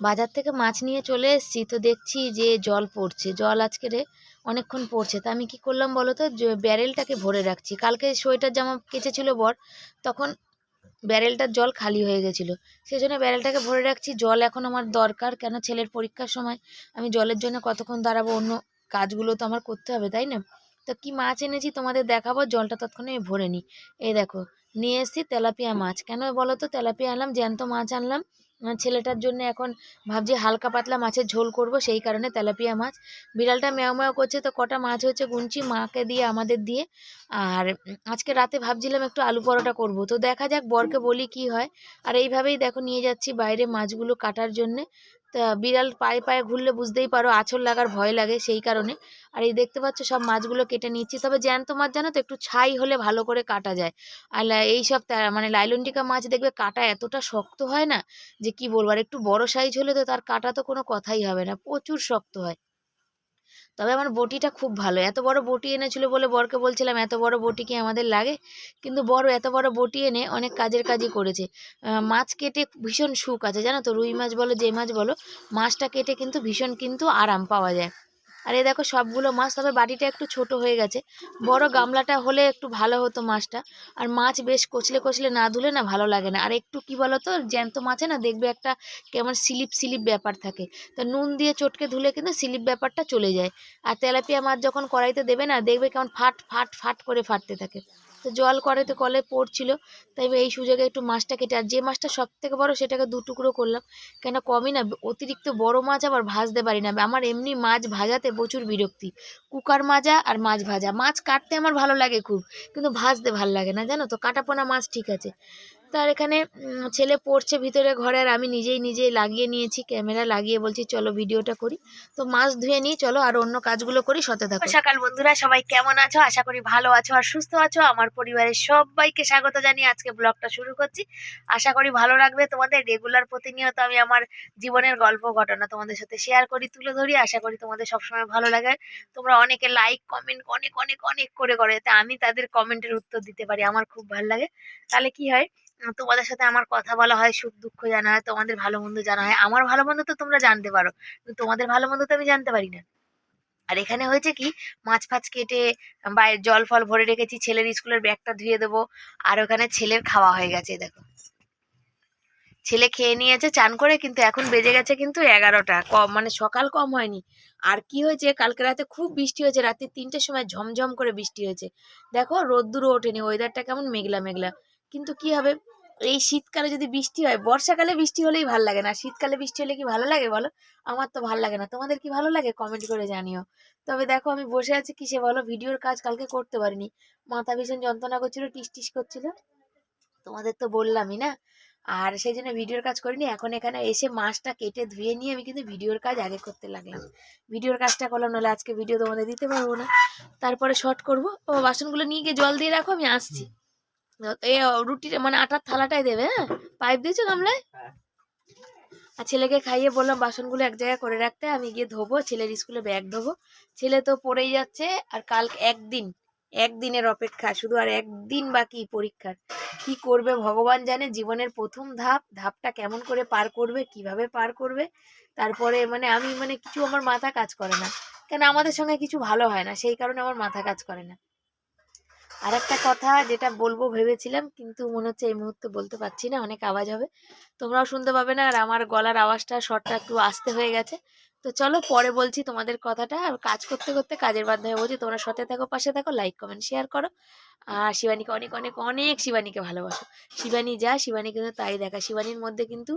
বাজার থেকে মাছ নিয়ে চলে এসেছি, তো দেখছি যে জল পড়ছে। জল আজকে রে অনেকক্ষণ পড়ছে। তা আমি কি করলাম বলো তো? ব্যারেলটাকে ভরে রাখছি। কালকে সোয়েটার জামা কেচেছিল বর, তখন ব্যারেলটার জল খালি হয়ে গেছিল। সেই জন্য ব্যারেলটাকে ভরে রাখছি। জল এখন আমার দরকার। কেন? ছেলের পরীক্ষার সময় আমি জলের জন্য কতক্ষণ দাঁড়াবো? অন্য কাজগুলো তো আমার করতে হবে, তাই না? তো কি মাছ এনেছি তোমাদের দেখাবো। জলটা তৎক্ষণে আমি ভরে নিই। এই দেখো, নিয়ে এসেছি তেলাপিয়া মাছ। কেন বলো তো? তেলাপিয়া আনলাম, জ্যান্ত মাছ আনলাম। ছেলেটার জন্য এখন ভাবছি হালকা পাতলা মাছের ঝোল করব, সেই কারণে তেলাপিয়া মাছ। বিড়ালটা ম্যাও ম্যাও করছে তো কটা মাছ হচ্ছে গুনছি, মাকে দিয়ে, আমাদের দিয়ে। আর আজকে রাতে ভাবছিলাম একটু আলু পরোটা করব, তো দেখা যাক বরকে বলি কি হয়। আর এইভাবেই দেখো নিয়ে যাচ্ছি বাইরে মাছগুলো কাটার জন্যে। বিড়াল পায়ে পায়ে ঘুরলে বুঝতেই পারো আঁচড় লাগার ভয় লাগে সেই কারণে। আর এই দেখতে পাচ্ছ সব মাছগুলো কেটে নিচ্ছি। তবে জ্যান্ত মাছ জানো তো একটু ছাই হলে ভালো করে কাটা যায়। আর এই সব মানে লাইলনটিকা মাছ দেখবে কাটা এতটা শক্ত হয় না যে কি বলব? আর একটু বড় সাইজ হলে তো তার কাটা তো কোনো কথাই হবে না, প্রচুর শক্ত হয়। তবে আমার বটিটা খুব ভালো। এত বড় বটি এনেছিল বলে বরকে বলছিলাম, এত বড় বটি কি আমাদের লাগে? কিন্তু বড়, এত বড় বটি এনে অনেক কাজের কাজই করেছে। মাছ কেটে ভীষণ সুখ আছে, জানো তো? রুই মাছ বলো, যে মাছ বলো, মাছটা কেটে কিন্তু ভীষণ কিন্তু আরাম পাওয়া যায়। আর এ দেখো সবগুলো মাছ, তবে বাড়িটা একটু ছোট হয়ে গেছে। বড় গামলাটা হলে একটু ভালো হতো মাছটা। আর মাছ বেশ কচলে কচলে না ধুলে না ভালো লাগে না। আর একটু কি বলো তো জ্যান্ত মাছে না দেখবে একটা কেমন স্লিপ স্লিপ ব্যাপার থাকে। তা নুন দিয়ে চটকে ধুলে কিন্তু স্লিপ ব্যাপারটা চলে যায়। আর তেলাপিয়া মাছ যখন কড়াইতে দেবে না, দেখবে কেমন ফাট ফাট ফাট করে ফাটতে থাকে। তো জল কড়াইতে কলে পড়ছিল। তাই এই সুযোগে একটু মাছটা কেটে আর যে মাছটা সব থেকে বড়ো সেটাকে দু টুকরো করলাম। কেন কমই না, অতিরিক্ত বড় মাছ আবার ভাজতে পারি না। আমার এমনি মাছ ভাজাতে প্রচুর বিরক্তি। কুকার মাজা আর মাছ ভাজা। মাছ কাটতে আমার ভালো লাগে খুব, কিন্তু ভাজতে ভালো লাগে না, জানো তো? কাটাপোনা মাছ ঠিক আছে। তার এখানে ছেলে পড়ছে ভিতরে ঘরে আর আমি নিজেই নিজেই লাগিয়ে নিয়েছি, ক্যামেরা লাগিয়ে বলছি চলো ভিডিওটা করি। তো মাছ ধুয়ে নিই চলো আর অন্য কাজগুলো করি সতে থাকো। সকাল বন্ধুরা, সবাই কেমন আছো? আশা করি ভালো আছো আর সুস্থ আছো। আমার পরিবারের সবাইকে স্বাগত জানিয়ে আজকে ব্লগটা শুরু করছি। আশা করি ভালো লাগবে। তোমাদের রেগুলার প্রতিনিয়ত আমি আমার জীবনের গল্প, ঘটনা তোমাদের সাথে শেয়ার করি, তুলে ধরি। আশা করি তোমাদের সবসময় ভালো লাগে। তোমরা অনেকে লাইক কমেন্ট অনেক অনেক অনেক করে করো। এতে আমি তাদের কমেন্টের উত্তর দিতে পারি। আমার খুব ভালো লাগে। তাহলে কি হয়? তোমাদের সাথে আমার কথা বলা হয়, সুখ দুঃখ জানা হয়, তোমাদের ভালো মন্দ জানা হয়। আমার ভালো মন্দ তো তোমরা জানতে পারো, কিন্তু তোমাদের ভালো মন্দ তো আমি জানতে পারি না। আর এখানে হয়েছে কি, মাছ ফাছ কেটে বাইরে জল ফল ভরে রেখেছি, ছেলের স্কুলের ব্যাগটা ধুয়ে দেবো, আর ওখানে ছেলের খাওয়া হয়ে গেছে দেখো। ছেলে খেয়ে নিয়েছে, চান করে, কিন্তু এখন বেজে গেছে কিন্তু এগারোটা, কম মানে সকাল কম হয়নি। আর কি হয়েছে, কালকে রাতে খুব বৃষ্টি হয়েছে, রাত্রি তিনটের সময় ঝমঝম করে বৃষ্টি হয়েছে। দেখো, রোদ্দুরও ওঠেনি ওয়েদারটা কেমন মেঘলা মেঘলা। কিন্তু কি হবে? এই শীতকালে যদি বৃষ্টি হয় বর্ষাকালে বৃষ্টি হলেই ভালো লাগে না। শীতকালে বৃষ্টি হলে কি ভালো লাগে বলো? আমার তো ভালো লাগে না। তোমাদের কি ভালো লাগে? কমেন্ট করে জানিও। তবে দেখো আমি বসে আছি কিসে বলো? ভিডিওর কাজ কালকে করতে পারিনি। মাথা ভীষণ যন্ত্রণা করছিল টিস টিস করছিল। তোমাদের তো বললামই না। আর সেই জন্য ভিডিওর কাজ করিনি। এখন এখানে এসে মাছটা কেটে ধুয়ে নিয়ে আমি কিন্তু ভিডিওর কাজ আগে করতে লাগলাম। ভিডিওর কাজটা করলাম নাহলে আজকে ভিডিও তোমাদের দিতে পারব না। তারপরে শর্ট করব। ও বাসনগুলো নিয়ে গিয়ে জল দিয়ে রাখো আমি আসছি। এই রুটি মানে আটার থালাটাই দেবে হ্যাঁ? পাইপ দিয়েছ গামলায়? আর ছেলেকে খাইয়ে বললাম বাসনগুলো এক জায়গায় করে রাখতে আমি গিয়ে ধোবো ছেলের স্কুলে ব্যাগ ধোবো। ছেলে তো পড়েই যাচ্ছে আর কাল একদিন একদিনের অপেক্ষা শুধু আর একদিন বাকি পরীক্ষার। কি করবে ভগবান জানে জীবনের প্রথম ধাপ ধাপটা কেমন করে পার করবে কীভাবে পার করবে তারপরে মানে আমি মানে কিছু আমার মাথা কাজ করে না। কেন আমাদের সঙ্গে কিছু ভালো হয় না সেই কারণে আমার মাথা কাজ করে না। আর একটা কথা যেটা বলব ভেবেছিলাম, কিন্তু মনে হচ্ছে এই মুহূর্তে বলতে পারছি না, অনেক আওয়াজ হবে। তোমরাও শুনতে পাবে না, আর আমার গলার আওয়াজটা শর্টটা একটু আস্তে হয়ে গেছে। তো চলো পরে বলছি তোমাদের কথাটা, আর কাজ করতে করতে কাজের মাধ্যমে বলছি, তোমরা সাথে থাকো, পাশে থাকো লাইক কমেন্ট শেয়ার করো। আর শিবানীকে অনেক অনেক অনেক শিবানীকে ভালোবাসো। শিবানী যা, শিবানী কিন্তু তাই দেখা শিবানীর মধ্যে কিন্তু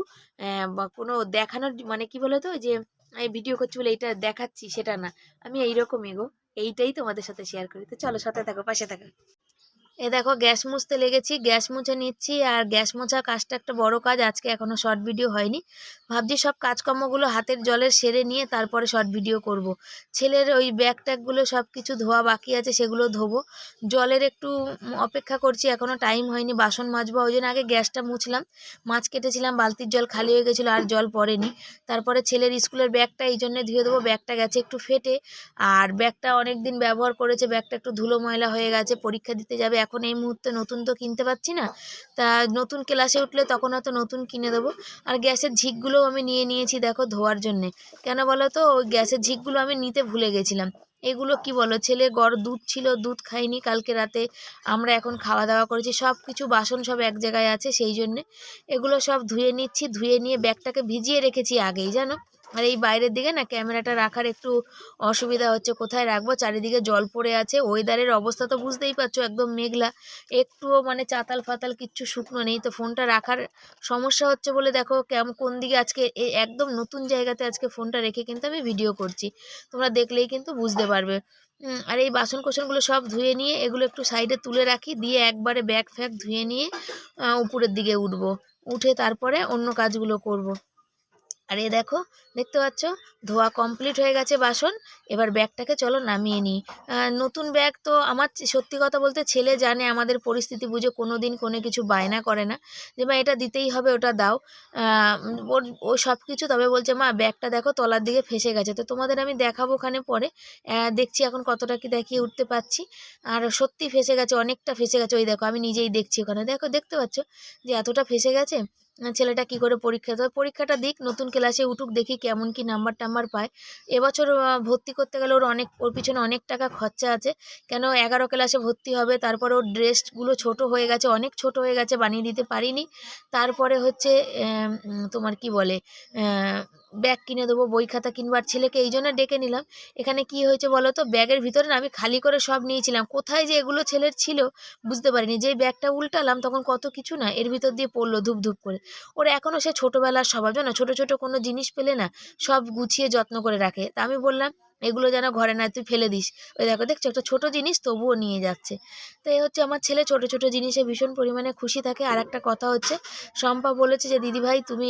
কোনো দেখানোর মানে কি বলো তো যে এই ভিডিও করছি বলে এইটা দেখাচ্ছি, সেটা না। আমি এইরকমই এগো এইটাই তোমাদের সাথে শেয়ার করি। তো চলো সাথে থাকো, পাশে থাকো। এ দেখো, গ্যাস মুছতে লেগেছি, গ্যাস মুছে নিচ্ছি, আর গ্যাস মোছা কাজটা একটা বড় কাজ, আজকে এখনও শর্ট ভিডিও হয়নি। ভাবছি সব কাজকর্মগুলো হাতের জলের সেরে নিয়ে তারপরে শর্ট ভিডিও করব। ছেলের ওই ব্যাগ ট্যাগগুলো সব কিছু ধোয়া বাকি আছে, সেগুলো ধোবো। জলের একটু অপেক্ষা করছি, এখনও টাইম হয়নি, বাসন মাজবো, ওই জন্য আগে গ্যাসটা মুছলাম। মাছ কেটেছিলাম, বালতির জল খালি হয়ে গেছিল, আর জল পড়েনি। তারপরে ছেলের স্কুলের ব্যাগটা এই জন্য ধুয়ে দেবো ব্যাগটা গেছে একটু ফেটে। আর ব্যাগটা অনেক দিন ব্যবহার করেছে ব্যাগটা একটু ধুলো ময়লা হয়ে গেছে, পরীক্ষা দিতে যাবে এখন এই মুহূর্তে নতুন তো কিনতে পারছি না। তা নতুন ক্লাসে উঠলে তখন হয়তো নতুন কিনে দেবো। আর গ্যাসের ঝিকগুলোও আমি নিয়ে নিয়েছি দেখো ধোয়ার জন্যে। কেন বলো তো? ওই গ্যাসের ঝিকগুলো আমি নিতে ভুলে গেছিলাম। এগুলো কি বলো? ছেলে গড় দুধ ছিল, দুধ খাইনি কালকে রাতে। আমরা এখন খাওয়া দাওয়া করেছি সব কিছু বাসন সব এক জায়গায় আছে সেই জন্যে। এগুলো সব ধুয়ে নিচ্ছি, ধুয়ে নিয়ে ব্যাগটাকে ভিজিয়ে রেখেছি আগেই, জানো? আর এই বাইরের দিকে না ক্যামেরাটা রাখার একটু অসুবিধা হচ্ছে, কোথায় রাখব? চারিদিকে জল পড়ে আছে ওয়েদারের অবস্থা তো বুঝতেই পারছ, একদম মেঘলা। একটুও মানে চাতাল ফাতাল কিচ্ছু শুকনো নেই, তো ফোনটা রাখার সমস্যা হচ্ছে বলে দেখো কেমন কোন দিকে আজকে একদম নতুন জায়গাতে আজকে ফোনটা রেখে কিন্তু আমি ভিডিও করছি। তোমরা দেখলেই কিন্তু বুঝতে পারবে। আর এই বাসন কোসনগুলো সব ধুয়ে নিয়ে, এগুলো একটু সাইডে তুলে রাখি, দিয়ে একবারে ব্যাগ ফ্যাগ ধুয়ে নিয়ে উপরের দিকে উঠবো। উঠে তারপরে অন্য কাজগুলো করব। আর এ দেখো, দেখতে পাচ্ছ? ধোয়া কমপ্লিট হয়ে গেছে বাসন। এবার ব্যাগটাকে চলো নামিয়ে নিই। নতুন ব্যাগ তো আমার সত্যি কথা বলতে ছেলে জানে, আমাদের পরিস্থিতি বুঝে কোনো দিন কোনো কিছু বায়না করে না। যে, মা, এটা দিতেই হবে, ওটা দাও। ওর, ও সব কিছু তবে বলছে, মা, ব্যাগটা দেখো, তলার দিকে ফেসে গেছে। তো তোমাদের আমি দেখাবো ওখানে পরে। দেখছি এখন কতটা কি দেখিয়ে উঠতে পারছি আর সত্যি ফেসে গেছে, অনেকটা ফেসে গেছে। ওই দেখো, আমি নিজেই দেখছি ওখানে। দেখো, দেখতে পাচ্ছ যে, এতটা ফেসে গেছে? ছেলেটা কি করে পরীক্ষা দেবে পরীক্ষাটা দিক, নতুন ক্লাসে উঠুক, দেখি কেমন কি নাম্বার টাম্বার পায়। এবছর ভর্তি করতে গেলে ওর অনেক, ওর পিছনে অনেক টাকা খরচা আছে। কেন এগারো ক্লাসে ভর্তি হবে, তারপর ওর ড্রেসগুলো ছোট হয়ে গেছে, অনেক ছোট হয়ে গেছে, বানিয়ে দিতে পারিনি। তারপরে হচ্ছে তোমার কি বলে ব্যাগ কিনে দেবো, বই খাতা কিনবো আর ছেলেকে এই জন্য ডেকে নিলাম। এখানে কি হয়েছে বলো তো? ব্যাগের ভিতরে আমি খালি করে সব নিয়েছিলাম। কোথায় যে এগুলো ছেলের ছিল বুঝতে পারিনি। যেই ব্যাগটা উল্টালাম তখন কত কিছু না এর ভিতর দিয়ে পড়ল ধূপ ধূপ করে। ওর এখনও সে ছোটোবেলার স্বভাব জানো? ছোটো ছোটো কোনো জিনিস পেলে না সব গুছিয়ে যত্ন করে রাখে। তা আমি বললাম এগুলো যেন ঘরে না তুই ফেলে দিস। ওই দেখো, দেখছ? একটা ছোটো জিনিস তবুও নিয়ে যাচ্ছে। তো এই হচ্ছে আমার ছেলে ছোটো ছোটো জিনিসে ভীষণ পরিমাণে খুশি থাকে। আর একটা কথা হচ্ছে, শম্পা বলেছে যে দিদিভাই তুমি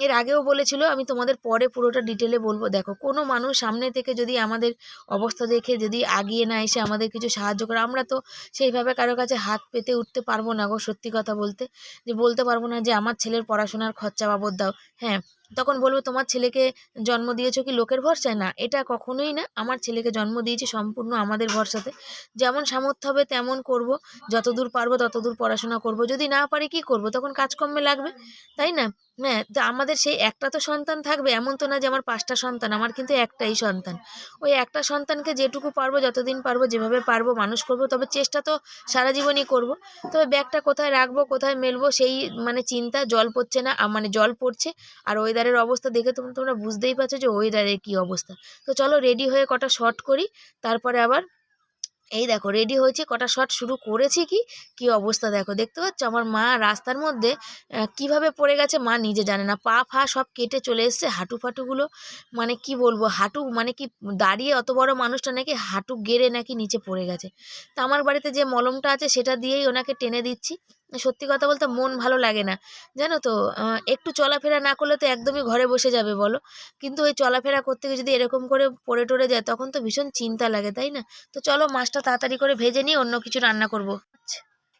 এর আগেও বলেছিল, আমি তোমাদের পরে পুরোটা ডিটেলে বলব। দেখো, কোনো মানুষ সামনে থেকে যদি আমাদের অবস্থা দেখে যদি আগিয়ে না এসে আমাদের কিছু সাহায্য করে, আমরা তো সেইভাবে কারও কাছে হাত পেতে উঠতে পারব না গো, সত্যি কথা বলতে। যে, বলতে পারব না যে, আমার ছেলের পড়াশোনার খরচা বাবদ দাও। হ্যাঁ তখন বলব, তোমার ছেলেকে জন্ম দিয়েছ কি লোকের ভরসায়? না, এটা কখনোই না। আমার ছেলেকে জন্ম দিয়েছি সম্পূর্ণ আমাদের ভরসাতে। যেমন সামর্থ্য হবে তেমন করব। যতদূর পারব ততদূর পড়াশোনা করব। যদি না পারি কি করব? তখন কাজকর্মে লাগবে, তাই না? হ্যাঁ তা আমাদের সেই একটা তো সন্তান থাকবে, এমন তো না যে আমার পাঁচটা সন্তান, আমার কিন্তু একটাই সন্তান। ওই একটা সন্তানকে যেটুকু পারব, যতদিন পারব, যেভাবে পারব, মানুষ করব, তবে চেষ্টা তো সারা জীবনই করব। তবে ব্যাগটা কোথায় রাখব, কোথায় মেলবো, সেই মানে চিন্তা, জল পড়ছে না মানে জল পড়ছে। আর ওয়েদারের অবস্থা দেখে তোমরা তোমরা বুঝতেই পারছ যে ওয়েদারের কী অবস্থা। তো চলো রেডি হয়ে কটা শর্ট করি, তারপরে আবার এই দেখো রেডি হয়েছে, কটা শট শুরু করেছি কি? কি অবস্থা দেখো, দেখতে পাচ্ছ? আমার মা রাস্তার মধ্যে কীভাবে পড়ে গেছে মা নিজে জানে না। পা ফা সব কেটে চলে এসছে হাঁটু ফাটুগুলো মানে কি বলব, হাঁটু মানে কি দাঁড়িয়ে অত বড় মানুষটা নাকি হাঁটু গেড়ে নাকি নিচে পড়ে গেছে। তা আমার বাড়িতে যে মলমটা আছে, সেটা দিয়েই ওনাকে টেনে দিচ্ছি। সত্যি কথা বলতে মন ভালো লাগে না। জানো তো একটু চলাফেরা না করলে তো একদমই ঘরে বসে যাবে বলো। কিন্তু ওই চলাফেরা করতে গিয়ে যদি এরকম করে পড়ে টরে যায়, তখন তো ভীষণ চিন্তা লাগে, তাই না? তো চলো মাছটা তাড়াতাড়ি করে ভেজে নিয়ে অন্য কিছু রান্না করব।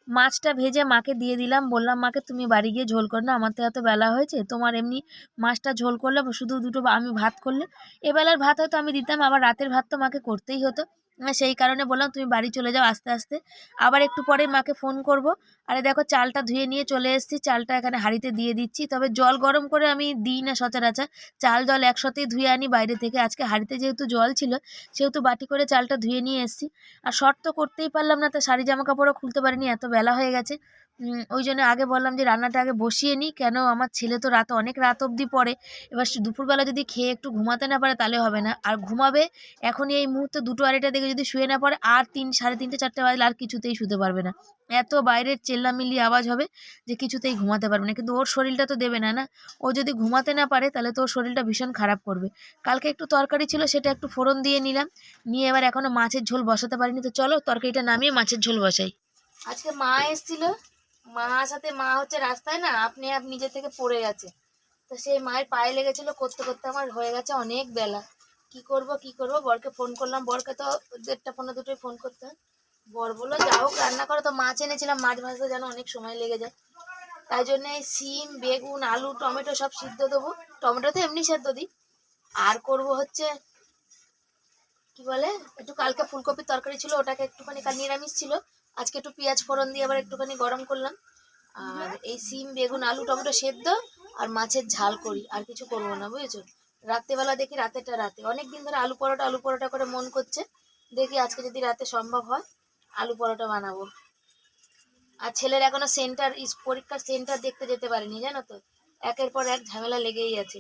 মাছটা ভেজে মাকে দিয়ে দিলাম। বললাম, মাকে তুমি বাড়ি গিয়ে ঝোল কর না, আমার তো এত বেলা হয়েছে। তোমার এমনি মাছটা ঝোল করলে শুধু দুটো আমি ভাত করলে। এবেলার ভাত হয়তো আমি দিতাম, আবার রাতের ভাত তো মাকে করতেই হতো। সেই কারণে বললাম, তুমি বাড়ি চলে যাও আস্তে আস্তে। আবার একটু পরে মাকে ফোন করব। আরে দেখো, চালটা ধুয়ে নিয়ে চলে এসেছি। চালটা এখানে হাঁড়িতে দিয়ে দিচ্ছি। তবে জল গরম করে আমি দিই না সচরাচর। চাল, জল একসাথেই ধুয়ে আনি বাইরে থেকে। আজকে হাঁড়িতে যেহেতু জল ছিল, সেহেতু বাটি করে চালটা ধুয়ে নিয়ে এসেছি। আর শর্ত করতেই পারলাম না, তো শাড়ি জামা কাপড়ও খুলতে পারিনি। এত বেলা হয়ে গেছে। ওই জন্য আগে বললাম যে রান্নাটা আগে বসিয়ে নিই। কেন? আমার ছেলে তো রাত, অনেক রাত অবধি পড়ে। এবার দুপুরবেলা যদি খেয়ে একটু ঘুমাতে না পারে তাহলে হবে না। আর ঘুমাবে এখনই এই মুহূর্তে দুটো আড়াইটা দিকে যদি শুয়ে না পড়ে, আর তিন, সাড়ে তিনটে, চারটে বাজলে আর কিছুতেই শুতে পারবে না। এত বাইরের চেল্লামিল্লি আওয়াজ হবে যে কিছুতেই ঘুমাতে পারবে না। কিন্তু ওর শরীরটা তো দেবে না না? ও যদি ঘুমাতে না পারে তাহলে তো ওর শরীরটা ভীষণ খারাপ করবে। কালকে একটু তরকারি ছিল, সেটা একটু ফোড়ন দিয়ে নিলাম। নিয়ে এবার এখনও মাছের ঝোল বসাতে পারিনি। তো চলো তরকারিটা নামিয়ে মাছের ঝোল বসাই। আজকে মা এসেছিল মা সাথে মা হচ্ছে রাস্তায় না, আপনি আপ নিজে থেকে পড়ে গেছে। তো সেই মায়ের পায়ে লেগেছিল, করতে করতে আমার হয়ে গেছে অনেক বেলা। কি করব কি করব? বরকে ফোন করলাম। বরকে তো দেড়টা পনেরো দুটোই ফোন করতে হয়। বর বলল যা হোক রান্না করো। তো মাছ এনেছিলাম, মাছ ভাজতে যেন অনেক সময় লেগে যায়। তাই জন্যে সিম বেগুন, আলু, টমেটো সব সিদ্ধ দেবো। টমেটো তো এমনি সেদ্ধ দিই। আর করব হচ্ছে, কি বলে? একটু কালকে ফুলকপির তরকারি ছিল, ওটাকে একটুখানি কাল নিরামিষ ছিল। আজকে একটু পেঁয়াজ ফোড়ন দিয়ে আবার একটুখানি গরম করলাম। আর এই সিম বেগুন আলু টমেটো সেদ্ধ আর মাছের ঝাল করি আর কিছু করব না বুঝেছ? রাত্রেবেলা দেখি রাতেরটা রাতে। অনেক দিন ধরে আলু পরোটা আলু পরোটা করে মন করছে। দেখি আজকে যদি রাতে সম্ভব হয় আলু পরোটা বানাবো। আর ছেলের এখনও সেন্টার পরীক্ষার সেন্টার দেখতে যেতে পারেনি জানো তো? একের পর এক ঝামেলা লেগেই আছে।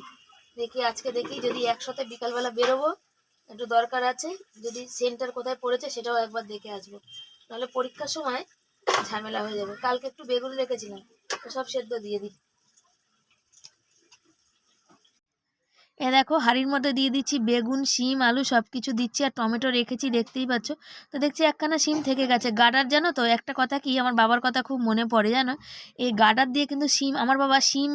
দেখি আজকে দেখি যদি একসাথে বিকালবেলা বেরোবো একটু দরকার আছে। যদি সেন্টার কোথায় পড়েছে সেটাও একবার দেখে আসব। নাহলে পরীক্ষার সময় ঝামেলা হয়ে যাবে। কালকে একটু বেগুন রেখেছিলাম সব সেদ্ধ দিয়ে দিই এ দেখো, হাঁড়ির মধ্যে দিয়ে দিচ্ছি বেগুন, শিম, আলু সব কিছু দিচ্ছি আর টমেটো রেখেছি, দেখতেই পাচ্ছ। তো দেখছি একখানা শিম থেকে গেছে। গাডার জানো তো? একটা কথা কি, আমার বাবার কথা খুব মনে পড়ে, জানো? এই গাডার দিয়ে কিন্তু শিম, আমার বাবা শিম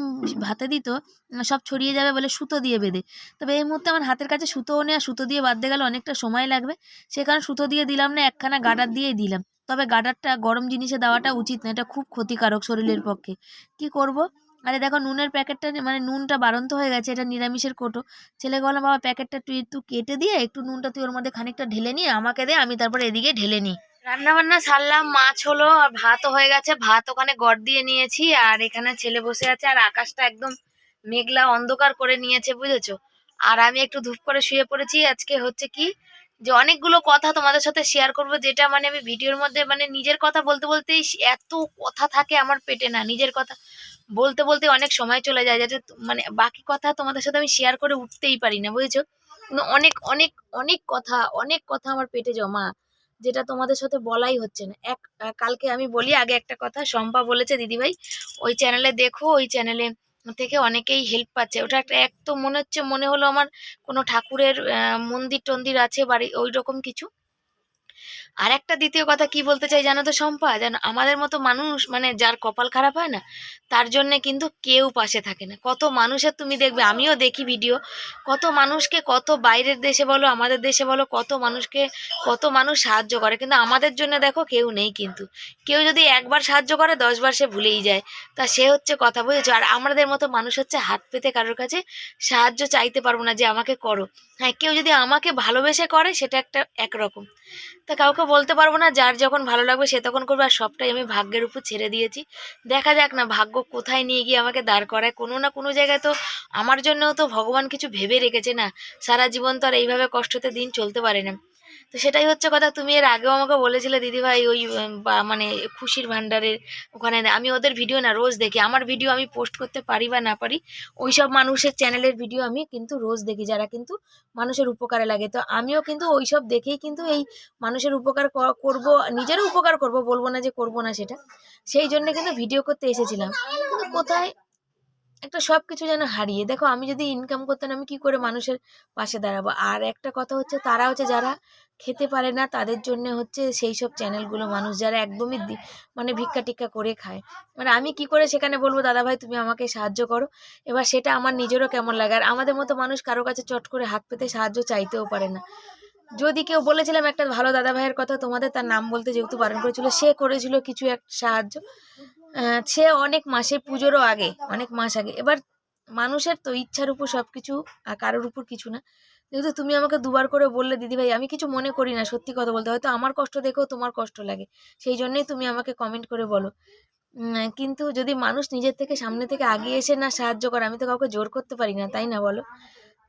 ভাতে দিত, সব ছড়িয়ে যাবে বলে সুতো দিয়ে বেঁধে। তবে এই মুহূর্তে আমার হাতের কাছে সুতোও নেই, আর সুতো দিয়ে বাঁধতে গেলে অনেকটা সময় লাগবে। সে কারণে সুতো দিয়ে দিলাম না, একখানা গাডার দিয়েই দিলাম। তবে গাডারটা গরম জিনিসে দেওয়াটা উচিত না, এটা খুব ক্ষতিকারক শরীরের পক্ষে। কি করব? আরে দেখো নুনের প্যাকেটটা মানে নুনটা বাড়ন্ত হয়ে গেছে, এটা নিরামিষের কোটো। ছেলে বললাম বাবা, প্যাকেটটা তুই একটু কেটে দিয়ে, একটু নুনটা তুই ওর মধ্যে খানিকটা ঢেলে নিয়ে আমাকে দে, আমি তারপরে এদিকে ঢেলে নিই রান্না বান্না সারলাম, মাছ হলো, আর ভাতও হয়ে গেছে। ভাত ওখানে গড় দিয়ে নিয়েছি, আর এখানে ছেলে বসে আছে, আর আকাশটা একদম মেঘলা অন্ধকার করে নিয়েছে, বুঝেছ? আর আমি একটু ধূপ করে শুয়ে পড়েছি, আজকে হচ্ছে কি, যে অনেকগুলো কথা তোমাদের সাথে শেয়ার করব, যেটা মানে আমি ভিডিওর মধ্যে মানে নিজের কথা বলতে বলতেই এত কথা থাকে আমার পেটে না, নিজের কথা। বলতে বলতে অনেক সময় চলে যায় যাতে মানে বাকি কথা তোমাদের সাথে আমি শেয়ার করে উঠতেই পারি না, বুঝেছ? অনেক অনেক অনেক কথা অনেক কথা আমার পেটে জমা, যেটা তোমাদের সাথে বলাই হচ্ছে না। এক, কালকে আমি বলি, আগে একটা কথা, শম্পা বলেছে, দিদিভাই, ওই চ্যানেলে দেখো, ওই চ্যানেলে থেকে অনেকেই হেল্প পাচ্ছে। ওটা একটা এক তো মনে হচ্ছে, মনে হলো আমার কোনো ঠাকুরের মন্দির টন্দির আছে, বাড়ি ওই রকম কিছু। আর একটা দ্বিতীয় কথা, কি বলতে চাই জানো তো শম্পা? জানো আমাদের মতো মানুষ মানে যার কপাল খারাপ হয় না তার জন্যে কিন্তু কেউ পাশে থাকে না। কত মানুষের তুমি দেখবে, আমিও দেখি ভিডিও কত মানুষকে কত বাইরের দেশে বলো, আমাদের দেশে বলো, কত মানুষকে, কত মানুষ সাহায্য করে। কিন্তু আমাদের জন্য দেখো কেউ নেই কিন্তু। কেউ যদি একবার সাহায্য করে, দশবার সে ভুলেই যায়। তা সে হচ্ছে কথা, বুঝেছ? আর আমাদের মতো মানুষ হচ্ছে হাত পেতে কারোর কাছে সাহায্য চাইতে পারব না যে আমাকে করো। হ্যাঁ কেউ যদি আমাকে ভালোবেসে করে, সেটা একটা একরকম। তা কাউকে বলতে পারব না, যার যখন ভালো লাগবে সে তখন করবে, আর সবটাই আমি ভাগ্যের উপর ছেড়ে দিয়েছি। দেখা যাক না, ভাগ্য কোথায় নিয়ে গিয়ে আমাকে দাঁড় করায়? কোনো না কোনো জায়গায় তো আমার জন্যও তো ভগবান কিছু ভেবে রেখেছে না। সারা জীবন তো আর এইভাবে কষ্টতে দিন চলতে পারে না। তো সেটাই হচ্ছে কথা, তুমি এর আগেও আমাকে বলেছিলে দিদিভাই ওই মানে খুশির ভাণ্ডারের ওখানে আমি ওদের ভিডিও না, রোজ দেখি। আমার ভিডিও আমি পোস্ট করতে পারি বা না পারি ওই সব মানুষের চ্যানেলের ভিডিও আমি কিন্তু রোজ দেখি, যারা কিন্তু মানুষের উপকারে লাগে। তো আমিও কিন্তু ওই সব দেখেই কিন্তু এই মানুষের উপকার করব, নিজেরও উপকার করব, বলব না যে করব না সেটা। সেই জন্য কিন্তু ভিডিও করতে এসেছিলাম। কিন্তু কোথায় একটা সব কিছু যেন হারিয়ে। দেখো, আমি যদি ইনকাম করতাম, আমি কি করে মানুষের পাশে দাঁড়াবো? আর একটা কথা হচ্ছে, তারা হচ্ছে যারা খেতে পারে না, তাদের জন্য হচ্ছে সেই সব চ্যানেলগুলো মানুষ যারা একদমই মানে ভিক্ষা টিক্ষা করে খায়। মানে আমি কি করে সেখানে বলব, দাদা ভাই, তুমি আমাকে সাহায্য করো। এবার সেটা আমার নিজেরও কেমন লাগে। আর আমাদের মতো মানুষ কারও কাছে চট করে হাত পেতে সাহায্য চাইতেও পারে না। যদি কেউ বলেছিলাম একটা ভালো দাদা ভাইয়ের কথা, তোমাদের তার নাম বলতে যেহেতু বারণ করেছিল, সে করেছিল কিছু এক সাহায্য। সে অনেক মাসে পুজোরও আগে, অনেক মাস আগে। এবার মানুষের তো ইচ্ছার উপর সব কিছু আর কারোর উপর কিছু না। যেহেতু তুমি আমাকে দুবার করে বললে, দিদিভাই, আমি কিছু মনে করি না, সত্যি কথা বলতে। হয়তো আমার কষ্ট দেখেও তোমার কষ্ট লাগে। সেই জন্যই তুমি আমাকে কমেন্ট করে বলো। কিন্তু যদি মানুষ নিজের থেকে সামনে থেকে আগিয়ে এসে না সাহায্য করে, আমি তো কাউকে জোর করতে পারি না, তাই না বলো?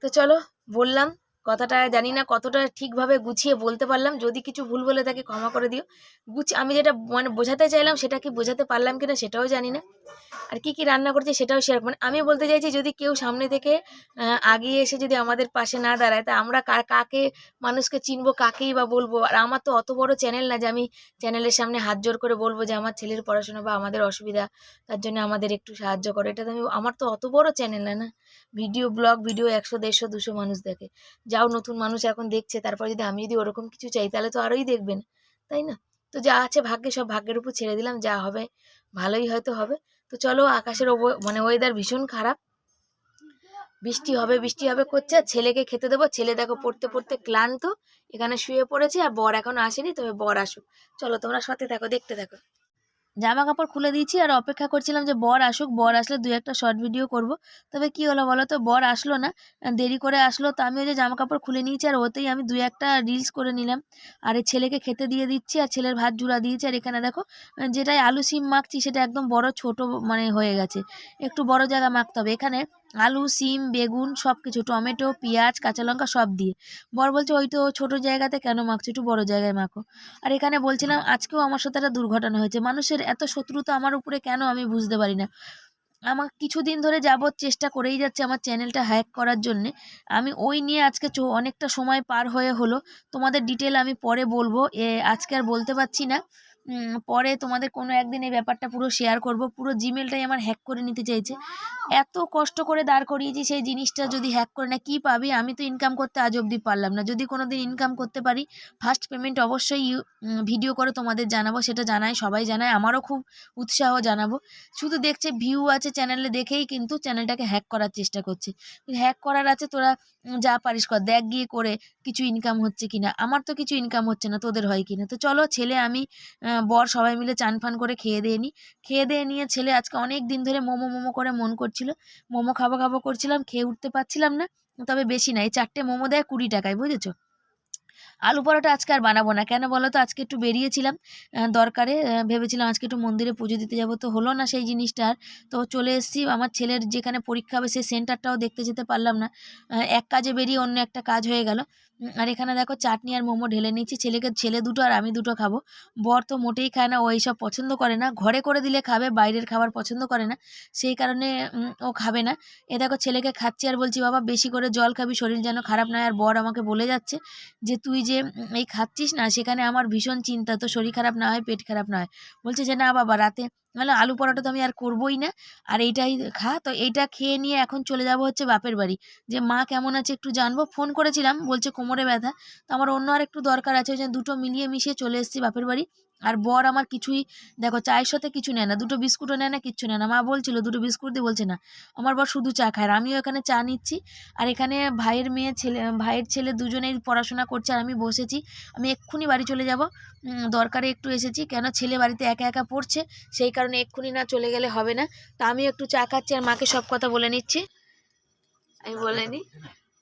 তো চলো, বললাম। কথাটা জানি না কতটা ঠিকভাবে গুছিয়ে বলতে পারলাম। যদি কিছু ভুল বলে তাকে ক্ষমা করে দিও। গুছ, আমি যেটা মানে বোঝাতে চাইলাম সেটা কি বোঝাতে পারলাম কিনা সেটাও জানি না। আর কি কি রান্না করছি সেটাও শেয়ার মানে আমি বলতে চাইছি যদি কেউ সামনে থেকে আগিয়ে এসে যদি আমাদের পাশে না দাঁড়ায়, তা আমরা কা- কাকে মানুষকে চিনবো, কাকেই বা বলব? আর আমার তো অত বড় চ্যানেল না যে আমি চ্যানেলের সামনে হাত জোর করে বলব যে আমার ছেলের পড়াশোনা বা আমাদের অসুবিধা, তার জন্য আমাদের একটু সাহায্য করো। এটা তো আমি, আমার তো অত বড় চ্যানেল না না? ভিডিও ব্লগ, ভিডিও একশো, দেড়শো, দুশো মানুষ দেখে। যাও, নতুন মানুষ এখন দেখছে, তারপর যদি আমি যদি ওরকম কিছু চাই, তাহলে তো আরোই দেখবেন তাই না? তো যা আছে ভাগ্যে, সব ভাগ্যের উপর ছেড়ে দিলাম, যা হবে ভালোই হয়তো হবে। তো চলো, আকাশের মানে ওয়েদার ভীষণ খারাপ। বৃষ্টি হবে বৃষ্টি হবে, করছে আর ছেলেকে খেতে দেবো। ছেলে দেখো, পড়তে পড়তে ক্লান্ত, এখানে শুয়ে পড়েছে, আর বর এখন আসেনি, তবে বর আসুক। চলো, তোমরা সাথে থাকো, দেখতে থাকো। জামা কাপড় খুলে দিয়েছি আর অপেক্ষা করছিলাম যে বর আসুক। বর আসলে দু একটা শর্ট ভিডিও করব। তবে কি হলো বলো তো? বর আসলো না। দেরি করে আসলো তো আমি ওই যে জামা কাপড় খুলে নিয়েছি আর ওতেই আমি দু একটা রিলস করে নিলাম। আর ছেলেকে খেতে দিয়ে দিচ্ছি আর ছেলের ভাত জুড়া দিয়েছি। আর এখানে দেখো যেটাই আলু সিম মাখছি সেটা একদম বড় ছোট মানে হয়ে গেছে। একটু বড় জায়গা মাখতে হবে। এখানে আলু, সিম, বেগুন সব কিছু টমেটো, পেঁয়াজ, কাঁচা লঙ্কা সব দিয়ে। বর বলছে, ওই তো ছোটো জায়গাতে কেন মাখছো? একটু বড় জায়গায় মাখো। আর এখানে বলছিলাম, আজকেও আমার সাথে একটা দুর্ঘটনা হয়েছে। মানুষের এত শত্রুতা আমার উপরে কেন আমি বুঝতে পারি না? আমার কিছুদিন ধরে যাবৎ চেষ্টা করেই যাচ্ছে আমার চ্যানেলটা হ্যাক করার জন্যে। আমি ওই নিয়ে আজকে অনেকটা সময় পার হয়ে হলো। তোমাদের ডিটেল আমি পরে বলব। এ, আজকে আর বলতে পারছি না। পরে তোমাদের কোনো একদিন এই ব্যাপারটা পুরো শেয়ার করব। পুরো জিমেলটাই আমার হ্যাক করে নিতে চাইছে। এত কষ্ট করে দাঁড় করিয়েছি সেই জিনিসটা যদি হ্যাক করে না, কী পাবি? আমি তো ইনকাম করতে আজ অবধি পারলাম না। যদি কোনো দিন ইনকাম করতে পারি ফার্স্ট পেমেন্ট অবশ্যই ভিডিও করে তোমাদের জানাব, সেটা জানায়, সবাই জানায়। আমারও খুব উৎসাহ জানাব। শুধু দেখছে ভিউ আছে চ্যানেলে দেখেই কিন্তু চ্যানেলটাকে হ্যাক করার চেষ্টা করছে। হ্যাক করার আছে, তোরা যা পারিস কর। দেখ গিয়ে করে কিছু ইনকাম হচ্ছে কিনা। আমার তো কিছু ইনকাম হচ্ছে না, তোদের হয় কিনা। তো চলো, ছেলে আমি বর সবাই মিলে চান ফান করে খেয়ে দিয়ে নিই খেয়ে দিয়ে নিয়ে ছেলে আজকে অনেক দিন ধরে মোমো মোমো করে মন করছিল। মোমো খাব খাব করছিলাম, খেয়ে উঠতে পারছিলাম না। তবে বেশি না, এই চারটে মোমো দেয় কুড়ি টাকায়, বুঝেছ? আলু পরোটা আজকে আর বানাবো না। কেন বলো তো? আজকে একটু বেরিয়েছিলাম দরকারে ভেবেছিলাম আজকে একটু মন্দিরে পুজো দিতে যাব, তো হলো না সেই জিনিসটা আর। তো চলে এসেছি, আমার ছেলের যেখানে পরীক্ষা হবে সেই সেন্টারটাও দেখতে যেতে পারলাম না। এক কাজে বেরিয়ে অন্য একটা কাজ হয়ে গেল। আর এখানে দেখো চাটনি আর মোমো ঢেলে নিচ্ছি ছেলেকে, ছেলে দুটো আর আমি দুটো খাব। বর তো মোটেই খায় না, ও এইসব পছন্দ করে না। ঘরে করে দিলে খাবে, বাইরের খাবার পছন্দ করে না। সেই কারণে ও খাবে না। এ দেখো ছেলেকে খাচ্ছি আর বলছি, বাবা, বেশি করে জল খাবি, শরীর যেন খারাপ নয় আর বর আমাকে বলে যাচ্ছে যে, তুই যে উম, এই খাচ্ছিস না? সেখানে আমার ভীষণ চিন্তা তো শরীর খারাপ না হয় পেট খারাপ না হয়। বলছে যে না বাবা রাতে। মানে আলু পরোটা তো আমি আর করবোই না আর এইটাই খা। তো এইটা খেয়ে নিয়ে এখন চলে যাব হচ্ছে বাপের বাড়ি। যে মা কেমন আছে একটু জানব। ফোন করেছিলাম বলছে কোমরে ব্যথা। তো আমার অন্য আর একটু দরকার আছে ওই জন্য দুটো মিলিয়ে মিশিয়ে চলে এসেছি বাপের বাড়ি। আর বর আমার কিছুই, দেখো চায়ের সাথে কিছু নেয় না, দুটো বিস্কুটও নেয় না, কিচ্ছু নেয় না। মা বলছিল, দুটো বিস্কুট দিয়ে বলছে, না। আমার বর শুধু চা খায় আর আমিও এখানে চা নিচ্ছি। আর এখানে ভাইয়ের মেয়ে ছেলে, ভাইয়ের ছেলে দুজনেই পড়াশোনা করছে আর আমি বসেছি। আমি এক্ষুনি বাড়ি চলে যাব। দরকারে একটু এসেছি, কেন ছেলে বাড়িতে একা একা পড়ছে, সেই কারণে এক্ষুনি না চলে গেলে হবে না। তা আমি একটু চা খাচ্ছি আর মাকে সব কথা বলে নিচ্ছি। আমি বলে নিই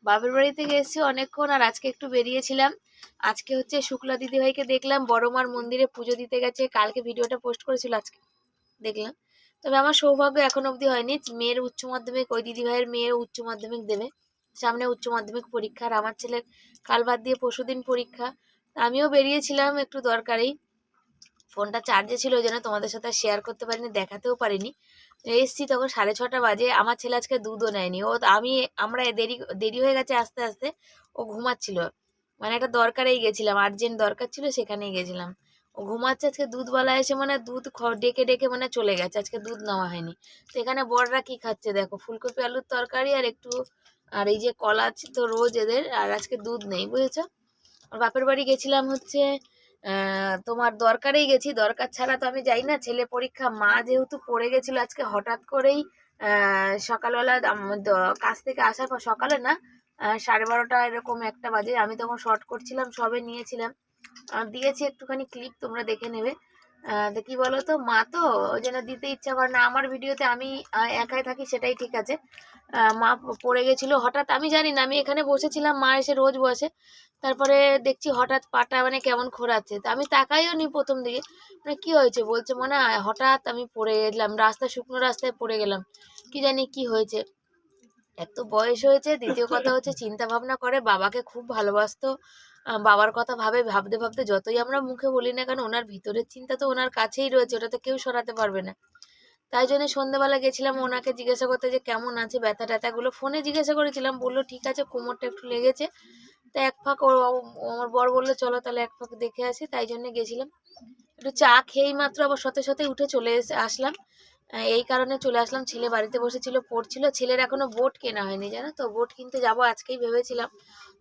বাপের বাড়ি থেকে এসেছি অনেকক্ষণ আর আজকে একটু বেরিয়েছিলাম। আজকে হচ্ছে শুক্লা দিদিভাইকে দেখলাম বড়মার মন্দিরে পুজো দিতে গেছে, কালকে ভিডিওটা পোস্ট করেছিল আজকে, দেখলাম। তবে আমার সৌভাগ্য এখন অবধি হয়নি, মেয়ের উচ্চ মাধ্যমিক, ওই দিদিভাইয়ের মেয়ের উচ্চ মাধ্যমিক দেবে, সামনে উচ্চ মাধ্যমিক পরীক্ষা আর আমার ছেলের কাল বাদ দিয়ে পরশুদিন পরীক্ষা। আমিও বেরিয়েছিলাম একটু দরকারেই, ফোনটা চার্জে ছিল, ওই তোমাদের সাথে শেয়ার করতে পারিনি, দেখাতেও পারিনি। এসছি তখন সাড়ে ছটা বাজে। আমার ছেলে আজকে দুধও নেয়নি। ও আমি, আমরা দেরি দেরি হয়ে গেছে আস্তে আস্তে। ও ঘুমাচ্ছিল। মানে একটা দরকারেই গেছিলাম, আর্জেন্ট দরকার ছিল, সেখানেই গেছিলাম। ও ঘুমাচ্ছে আজকে দুধওয়ালা এসে মানে দুধ ডেকে ডেকে মানে চলে গেছে। আজকে দুধ নেওয়া হয়নি। তো এখানে বড়রা কি খাচ্ছে দেখো? ফুলকপি, আলুর তরকারি আর একটু, আর এই যে কলা আছে তো রোজ এদের, আর আজকে দুধ নেই, বুঝেছ? আর বাপের বাড়ি গেছিলাম হচ্ছে তোমার দরকারেই গেছি, দরকার ছাড়া তো আমি যাই না। ছেলে পরীক্ষা, মা যেহেতু পড়ে গেছিল আজকে, হঠাৎ করেই সকালবেলা কাজ থেকে আসার পর সকালে না সাড়ে বারোটা এরকম একটা বাজে, আমি তখন শর্ট করছিলাম, সবে নিয়েছিলাম। দিয়েছি একটুখানি ক্লিপ তোমরা দেখে নেবে। তো কি বলো তো মা তো ওই জন্য দিতে ইচ্ছা করে না। আমার ভিডিওতে আমি একাই থাকি, সেটাই ঠিক আছে। মা পড়ে গেছিল। হঠাৎ আমি জানি না, আমি এখানে বসেছিলাম, মা এসে রোজ বসে। তারপরে দেখছি হঠাৎ পাটা মানে কেমন খোঁড়াচ্ছে। তো আমি তাকাইও নি প্রথম দিকে। মানে কি হয়েছে? বলছে, মনে, হঠাৎ আমি পড়ে গেলাম, রাস্তা, শুকনো রাস্তায় পড়ে গেলাম। কি জানি কি হয়েছে? এত বয়স হয়েছে, দ্বিতীয় কথা হচ্ছে, চিন্তা ভাবনা করে, বাবাকে খুব ভালোবাসতো। বাবার কথা ভাবে ভাবতে ভাবতে যতই আমরা মুখে বলি না কেন ওনার ভিতরের চিন্তা তো ওনার কাছেই রয়েছে ওটা তো কেউ সরাতে পারবে না। তাই জন্য সন্ধ্যাবেলা গেছিলাম ওনাকে জিজ্ঞাসা করতে যে কেমন আছে ব্যথা ট্যাথাগুলো ফোনে জিজ্ঞাসা করেছিলাম বলল ঠিক আছে কোমরটা একটু লেগেছে। তা এক ফাঁক আমার বর বলল চলো তাহলে এক ফাঁক দেখে আসি। তাই জন্য গেছিলাম। একটু চা খেয়েই মাত্র আবার সাথে সাথে উঠে চলে এসে আসলাম। এই কারণে চলে আসলাম। ছেলে বাড়িতে বসেছিল, পড়ছিল। ছেলের এখনও বোট কেনা হয়নি, জানো তো? বোট কিনতে যাব আজকেই ভেবেছিলাম।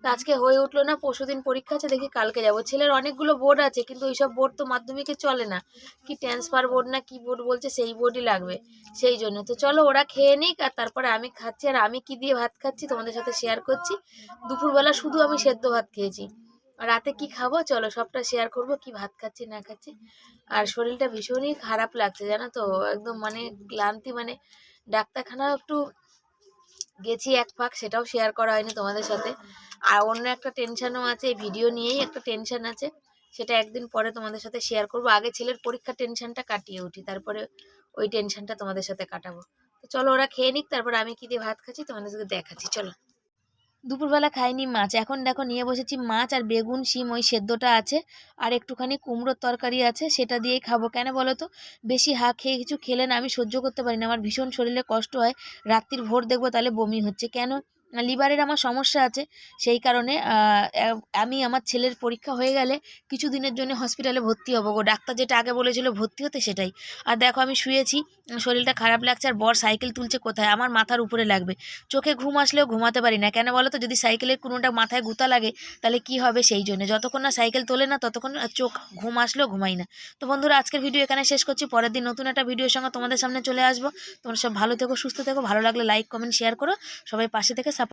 তো আজকে হয়ে উঠল না পরশুদিন পরীক্ষা আছে, দেখি কালকে যাব। ছেলের অনেকগুলো বোর্ড আছে, কিন্তু ওইসব বোর্ড তো মাধ্যমিকে চলে না। কি ট্রান্সফার বোর্ড না কি বোর্ড বলছে, সেই বোর্ডই লাগবে, সেই জন্য। তো চলো ওরা খেয়ে নিক, আর তারপরে আমি খাচ্ছি। আর আমি কি দিয়ে ভাত খাচ্ছি তোমাদের সাথে শেয়ার করছি। দুপুরবেলা শুধু আমি সেদ্ধ ভাত খেয়েছি। রাতে কি খাব? চলো সবটা শেয়ার করব, কি ভাত খাচ্ছি, না খাচ্ছি। আর শরীরটা ভীষণই খারাপ লাগছে, জানো তো? একদম মানে ক্লান্তি মানে ডাক্তারখানাও একটু গেছি এক ফাঁক, সেটাও শেয়ার করা হয়নি তোমাদের সাথে। আর অন্য একটা টেনশনও আছে, এই ভিডিও নিয়েই একটা টেনশন আছে, সেটা একদিন পরে তোমাদের সাথে শেয়ার করব। আগে ছেলের পরীক্ষার টেনশনটা কাটিয়ে উঠি, তারপরে ওই টেনশনটা তোমাদের সাথে কাটাবো। তো চলো ওরা খেয়ে নিক, তারপর আমি কি দিয়ে ভাত খাচ্ছি তোমাদের সাথে দেখাচ্ছি, চলো। দুপুরবেলা খাইনি মাছ। এখন দেখো নিয়ে বসেছি মাছ আর বেগুন, শিম, ওই সেদ্ধটা আছে আর একটুখানি কুমড়োর তরকারি আছে, সেটা দিয়েই খাব। কেন বলো তো? বেশি হা খেয়ে কিছু খেলে না, আমি সহ্য করতে পারি না। আমার ভীষণ শরীরে কষ্ট হয়, রাত্রির ভোর দেখব তাহলে বমি হচ্ছে। কেন? লিভারের আমার সমস্যা আছে, সেই কারণে আমি আমার ছেলের পরীক্ষা হয়ে গেলে কিছু দিনের জন্য হসপিটালে ভর্তি হব গো। ডাক্তার যেটা আগে বলেছিল ভর্তি হতে সেটাই। আর দেখো আমি শুয়েছি, শরীরটা খারাপ লাগছে, আর বর সাইকেল তুলছে কোথায়? আমার মাথার উপরে লাগবে। চোখে ঘুম আসলেও ঘুমাতে পারি না। কেন বলো তো? যদি সাইকেলের কোনোটা মাথায় গুতা লাগে, তাহলে কি হবে সেই জন্য? যতক্ষণ না সাইকেল তোলে না, ততক্ষণ চোখ ঘুম আসলেও ঘুমাই না। তো বন্ধুরা, আজকের ভিডিও এখানে শেষ করছি। পরের দিন নতুন একটা ভিডিওর সঙ্গে তোমাদের সামনে চলে আসব। তোমরা সব ভালো থেকো, সুস্থ থেকো। ভালো লাগলে লাইক কমেন্ট শেয়ার করো। সবাই পাশে থেকে